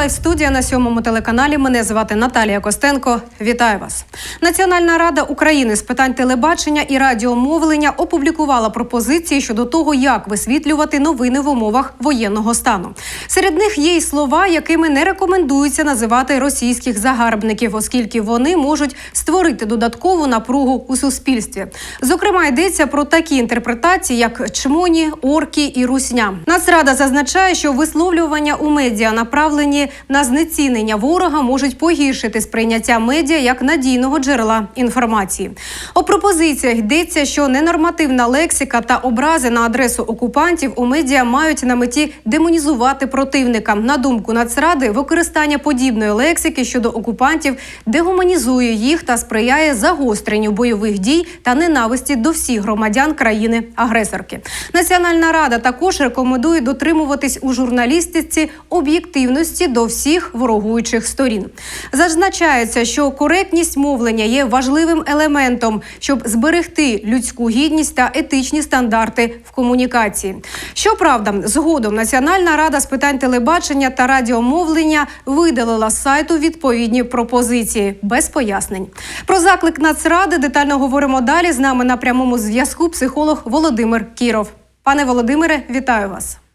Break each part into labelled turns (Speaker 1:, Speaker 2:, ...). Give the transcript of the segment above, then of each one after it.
Speaker 1: лайв студія на сьомому телеканалі. Мене звати Наталія Костенко. Вітаю вас. Національна рада України з питань телебачення і радіомовлення опублікувала пропозиції щодо того, як висвітлювати новини в умовах воєнного стану. Серед них є й слова, якими не рекомендується називати російських загарбників, оскільки вони можуть створити додаткову напругу у суспільстві. Зокрема, йдеться про такі інтерпретації, як чмоні, орки і русня. Нацрада зазначає, що висловлювання у медіа, направлені на знецінення ворога, можуть погіршити сприйняття медіа як надійного джерела інформації. У пропозиціях йдеться, що ненормативна лексика та образи на адресу окупантів у медіа мають на меті демонізувати противника. На думку Нацради, використання подібної лексики щодо окупантів дегуманізує їх та сприяє загостренню бойових дій та ненависті до всіх громадян країни-агресорки. Національна рада також рекомендує дотримуватись у журналістиці об'єктивності до всіх ворогуючих сторін. Зазначається, що коректність мовлення є важливим елементом, щоб зберегти людську гідність та етичні стандарти в комунікації. Щоправда, згодом Національна рада з питань телебачення та радіомовлення видалила з сайту відповідні пропозиції без пояснень. Про заклик Нацради детально говоримо далі. З нами на прямому зв'язку психолог Володимир Кіров. Пане Володимире, вітаю вас.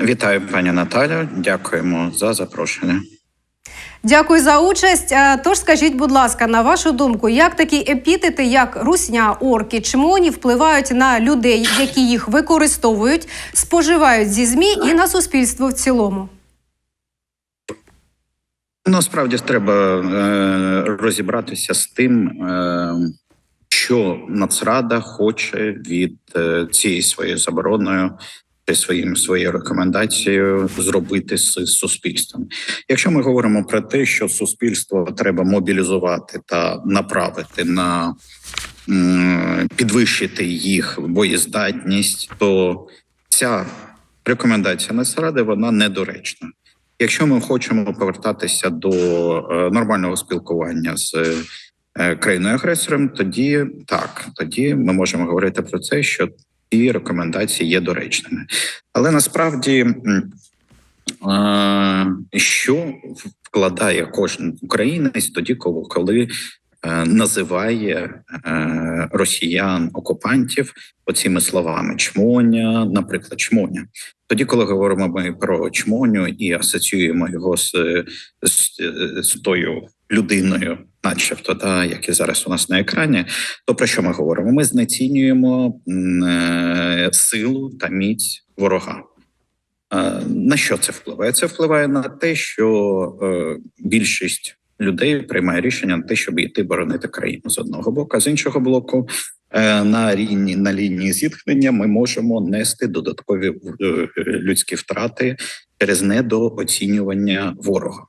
Speaker 2: Вітаю, пані Наталя. Дякуємо за запрошення.
Speaker 1: Дякую за участь. Е, Тож скажіть, будь ласка, на вашу думку, як такі епітети, як русня, орки, чмоні, впливають на людей, які їх використовують, споживають зі змі і на суспільство в цілому?
Speaker 2: Насправді треба е, розібратися з тим, е, що Нацрада хоче від е, цією своєю забороною своїм своєю рекомендацією зробити з суспільством. Якщо ми говоримо про те, що суспільство треба мобілізувати та направити на підвищити їх боєздатність, то ця рекомендація Нацради вона недоречна. Якщо ми хочемо повертатися до е, нормального спілкування з е, країною агресором, тоді так, тоді ми можемо говорити про це, що ці рекомендації є доречними. Але насправді, що вкладає кожен українець тоді, коли, коли е, називає е, росіян окупантів оціми словами чмоня, наприклад, чмоня. Тоді, коли говоримо ми про чмоню і асоціюємо його з, з, з тою людиною, начебто, да, і зараз у нас на екрані, то про що ми говоримо? Ми знецінюємо е, силу та міць ворога. Е, На що це впливає? Це впливає на те, що е, більшість людей приймає рішення на те, щоб йти боронити країну з одного боку, а з іншого боку, на лінії на лінії зіткнення ми можемо нести додаткові людські втрати через недооцінювання ворога.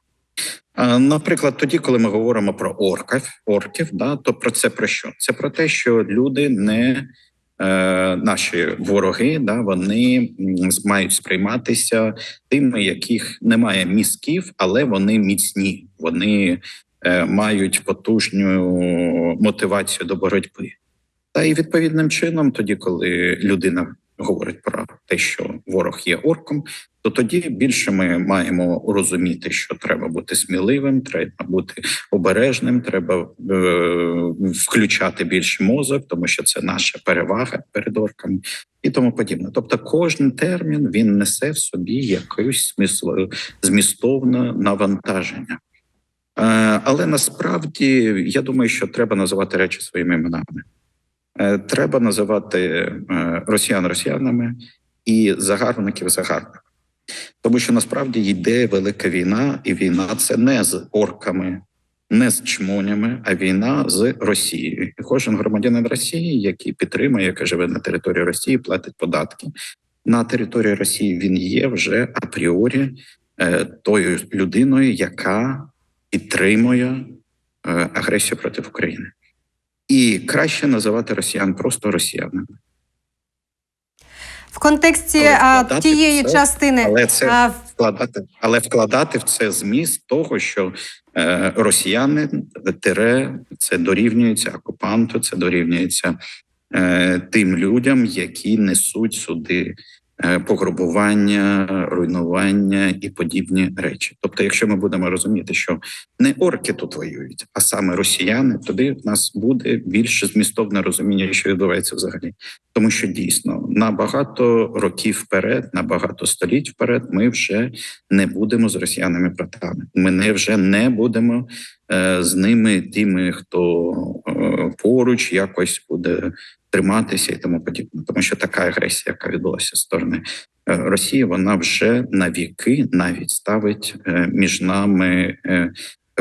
Speaker 2: Наприклад, тоді, коли ми говоримо про орків, орків, да, то про це про що? Це про те, що люди не е, наші вороги, да, вони мають сприйматися тими, яких немає мізків, але вони міцні, вони е, мають потужну мотивацію до боротьби. Та і відповідним чином, тоді, коли людина говорить про те, що ворог є орком, то тоді більше ми маємо розуміти, що треба бути сміливим, треба бути обережним, треба е, включати більше мозок, тому що це наша перевага перед орками і тому подібне. Тобто, кожен термін він несе в собі якусь змістовне навантаження. Е, але насправді я думаю, що треба називати речі своїми іменами. Е, Треба називати росіян росіянами і загарбників загарбниками. Тому що насправді йде велика війна, і війна це не з орками, не з чмонями, а війна з Росією. І кожен громадянин Росії, який підтримує, який живе на території Росії, платить податки. На території Росії він є вже апріорі е, тою людиною, яка підтримує е, агресію проти України. І краще називати росіян просто росіянами.
Speaker 1: В контексті
Speaker 2: Але
Speaker 1: тієї
Speaker 2: це,
Speaker 1: частини
Speaker 2: Але це
Speaker 1: а,
Speaker 2: вкладати, але вкладати в це зміст того, що е, росіяни тире це дорівнюється окупанту, це дорівнюється е, тим людям, які несуть сюди пограбування, руйнування і подібні речі. Тобто, якщо ми будемо розуміти, що не орки тут воюють, а саме росіяни, тоді в нас буде більш змістовне розуміння, що відбувається взагалі, тому що дійсно на багато років вперед, на багато століть вперед, ми вже не будемо з росіянами братами. Ми вже не будемо е, з ними, тими, хто е, поруч якось буде триматися і тому подібне, тому що така агресія, яка відбулася з сторони е, Росії, вона вже на віки навіть ставить е, між нами е,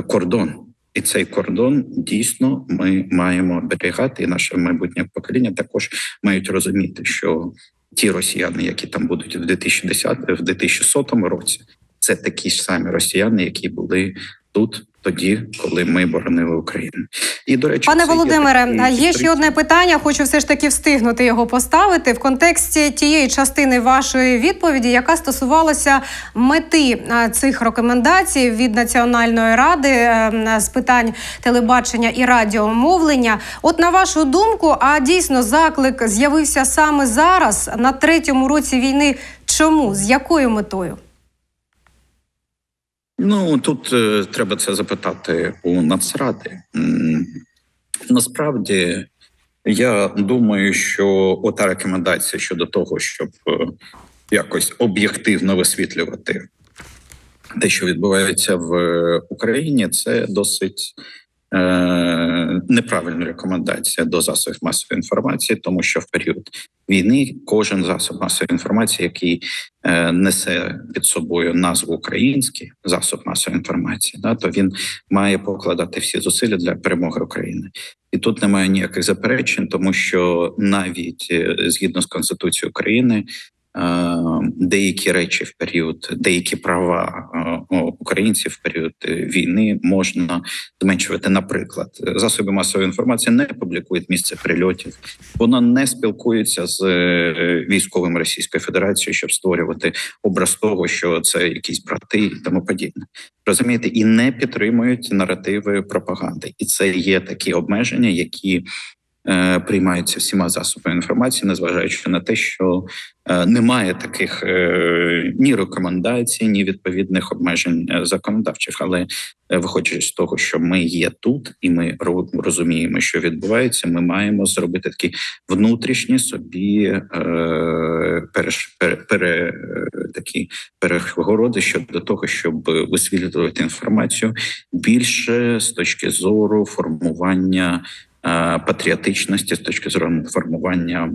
Speaker 2: кордон. І цей кордон дійсно ми маємо оберігати, і наше майбутнє покоління також мають розуміти, що ті росіяни, які там будуть в 2010, в 2100 році, це такі ж самі росіяни, які були тут тоді, коли ми боронили Україну. І до речі,
Speaker 1: Пане
Speaker 2: це є
Speaker 1: Володимире, є ще одне питання. Хочу все ж таки встигнути його поставити в контексті тієї частини вашої відповіді, яка стосувалася мети цих рекомендацій від Національної ради е, з питань телебачення і радіомовлення. От на вашу думку, а дійсно заклик з'явився саме зараз на третьому році війни. Чому з якою метою?
Speaker 2: Ну тут е, треба це запитати у Нацради. Насправді, я думаю, що ота рекомендація щодо того, щоб е, якось об'єктивно висвітлювати те, що відбувається в е, Україні, це досить неправильна рекомендація до засобів масової інформації, тому що в період війни кожен засоб масової інформації, який е, несе під собою назву український засоб масової інформації, да, то він має покладати всі зусилля для перемоги України. І тут немає ніяких заперечень, тому що навіть е, згідно з Конституцією України. Е, Деякі речі в період, деякі права е, українців в період війни можна зменшувати. Наприклад, засоби масової інформації не публікують місце прильотів, воно не спілкується з е, військовим Російської Федерації, щоб створювати образ того, що це якісь брати і тому подібне. Розумієте, і не підтримують наративи пропаганди, і це є такі обмеження, які приймаються всіма засобами інформації, незважаючи на те, що е, немає таких е, ні рекомендацій, ні відповідних обмежень е, законодавчих. Але е, виходячи з того, що ми є тут, і ми ро- розуміємо, що відбувається, ми маємо зробити такі внутрішні собі е, пере, пере, е, такі перегороди щодо того, щоб висвітлювати інформацію більше з точки зору формування. Е, Патріотичності з точки зору формування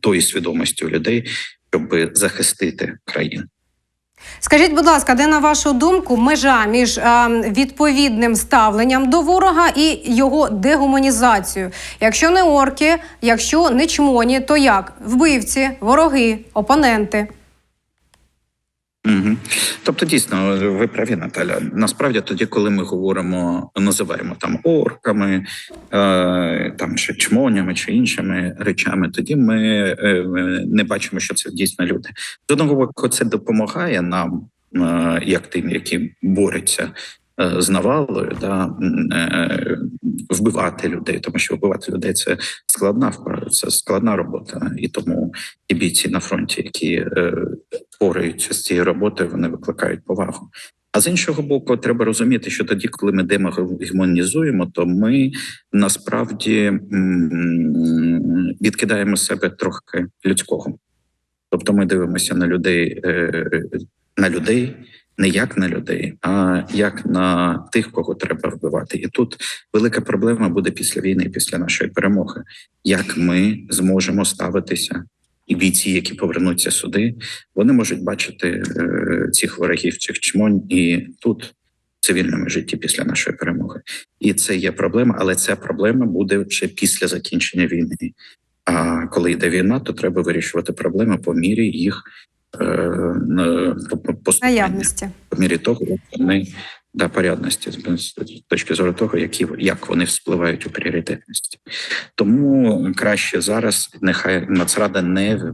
Speaker 2: тої свідомості у людей, щоб захистити країну.
Speaker 1: Скажіть, будь ласка, де на вашу думку межа між е, відповідним ставленням до ворога і його дегуманізацією? Якщо не орки, якщо не чмоні, то як? Вбивці, вороги, опоненти.
Speaker 2: Угу. Тобто, дійсно, ви праві, Наталя. Насправді, тоді, коли ми говоримо, називаємо там орками, е, там чи чмонями чи іншими речами, тоді ми е, не бачимо, що це дійсно люди. З одного боку, це допомагає нам, е, як тим, які борються. е, З навалою, да е, вбивати людей, тому що вбивати людей це складна це складна робота, і тому ті бійці на фронті, які впораються з цією роботою, вони викликають повагу. А з іншого боку, треба розуміти, що тоді, коли ми демонізуємо, то ми насправді відкидаємо себе трохи людського. Тобто ми дивимося на людей, е, на людей не як на людей, а як на тих, кого треба вбивати. І тут велика проблема буде після війни, після нашої перемоги, як ми зможемо ставитися. І бійці, які повернуться сюди, вони можуть бачити е, цих ворогів, цих чмонь і тут в цивільному житті після нашої перемоги. І це є проблема, але ця проблема буде вже після закінчення війни. А коли йде війна, то треба вирішувати проблеми по мірі їх е, на- по- по-
Speaker 1: Наявності.
Speaker 2: по мірі того, як вони да порядності з точки зору того, які як вони вспливають у пріоритетності. Тому краще зараз нехай Нацрада не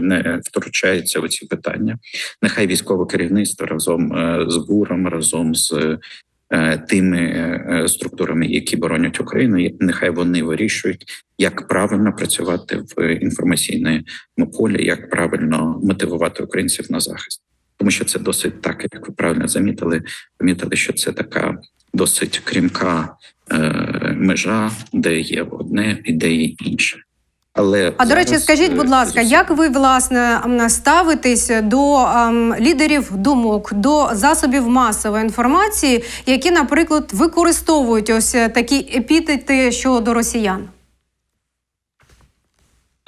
Speaker 2: не втручається у ці питання. Нехай військове керівництво разом е, з ГУРом, разом з е, тими е, структурами, які боронять Україну, нехай вони вирішують, як правильно працювати в інформаційному полі, як правильно мотивувати українців на захист, тому що це досить так, як ви правильно замітили, помітили, що це така досить крімка е, межа, де є одне і де є інше. Але
Speaker 1: А до речі, скажіть,
Speaker 2: е,
Speaker 1: будь ласка, як ви власне ставитесь до ем, лідерів думок, до засобів масової інформації, які, наприклад, використовують ось е, такі епітети щодо росіян?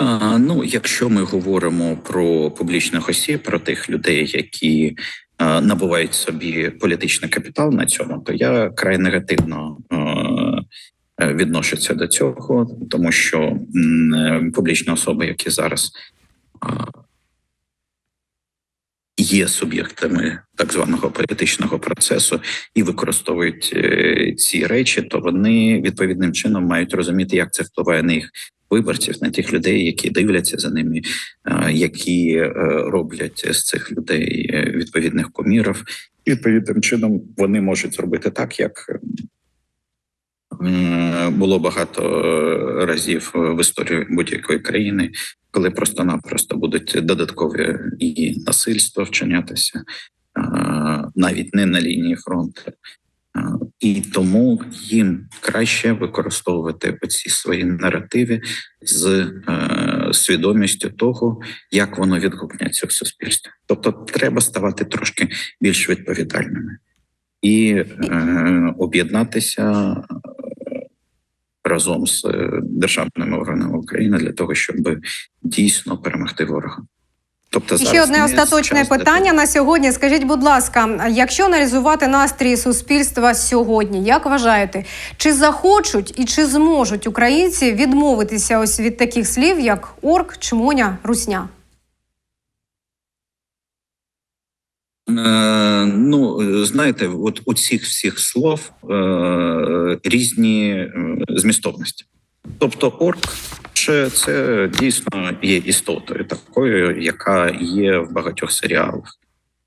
Speaker 2: А, ну, якщо ми говоримо про публічних осіб, про тих людей, які а, набувають собі політичний капітал на цьому, то я край негативно е, відношуся до цього, тому що м, публічні особи, які зараз а, є суб'єктами так званого політичного процесу і використовують е, ці речі, то вони відповідним чином мають розуміти, як це впливає на їх виборців, на тих людей, які дивляться за ними, е, які е, роблять з цих людей е, відповідних кумірів. І відповідним чином вони можуть зробити так, як було багато разів в історії будь-якої країни, коли просто-напросто будуть додаткові і насильства вчинятися, навіть не на лінії фронту. І тому їм краще використовувати оці свої наративи з е, свідомістю того, як воно відгукнеться в суспільстві. Тобто, треба ставати трошки більш відповідальними і е, об'єднатися е, разом з е, державними органами України для того, щоб дійсно перемогти ворога. Тобто
Speaker 1: І ще одне остаточне питання на сьогодні. Скажіть, будь ласка, якщо аналізувати настрій суспільства сьогодні, як вважаєте, чи захочуть і чи зможуть українці відмовитися ось від таких слів, як орк, чмоня, русня?
Speaker 2: Е, ну, знаєте, от у цих всіх слов е, різні е, змістовності. Тобто, орк це, це дійсно є істотою такою, яка є в багатьох серіалах.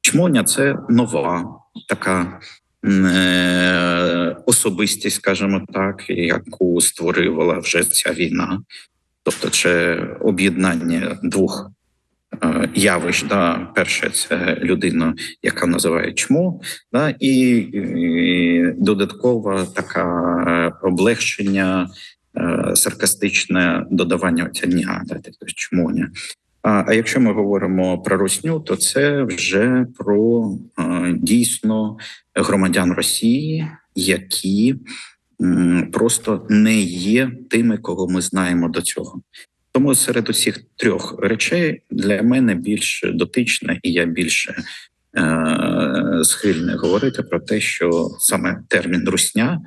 Speaker 2: Чмоня це нова така е, особистість, скажімо так, яку створювала вже ця війна. Тобто, це об'єднання двох е, явищ. Да. Перше, це людина, яка називає чмо, да, і, і додаткова така е, облегшення, саркастичне додавання оця да, тобто чмоня. А, якщо ми говоримо про русню, то це вже про е, дійсно громадян Росії, які просто не є тими, кого ми знаємо до цього. Тому серед усіх трьох речей для мене більш дотична, і я більше е, схильний говорити про те, що саме термін русня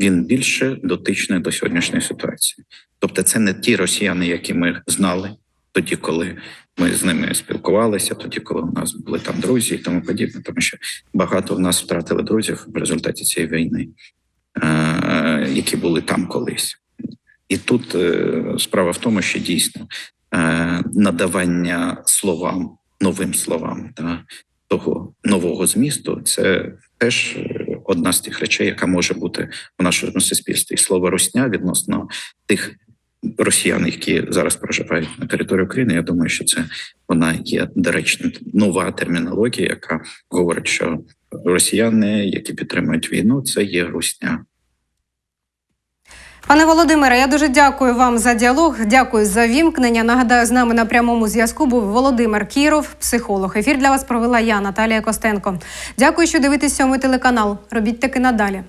Speaker 2: він більше дотичний до сьогоднішньої ситуації. Тобто, це не ті росіяни, які ми знали тоді, коли ми з ними спілкувалися, тоді, коли у нас були там друзі і тому подібне, тому що багато в нас втратили друзів в результаті цієї війни, е, які були там колись. І тут е, справа в тому, що дійсно е, надавання словам, новим словам та того нового змісту, це теж одна з тих речей, яка може бути в нашому суспільстві. І слово русня відносно тих росіян, які зараз проживають на території України. Я думаю, що це вона є доречна нова термінологія, яка говорить, що росіяни, які підтримують війну, це є русня.
Speaker 1: Пане Володимире, я дуже дякую вам за діалог. Дякую за вімкнення. Нагадаю, з нами на прямому зв'язку був Володимир Кіров, психолог. Ефір для вас провела я, Наталія Костенко. Дякую, що дивитесь сьомий телеканал. Робіть таки надалі.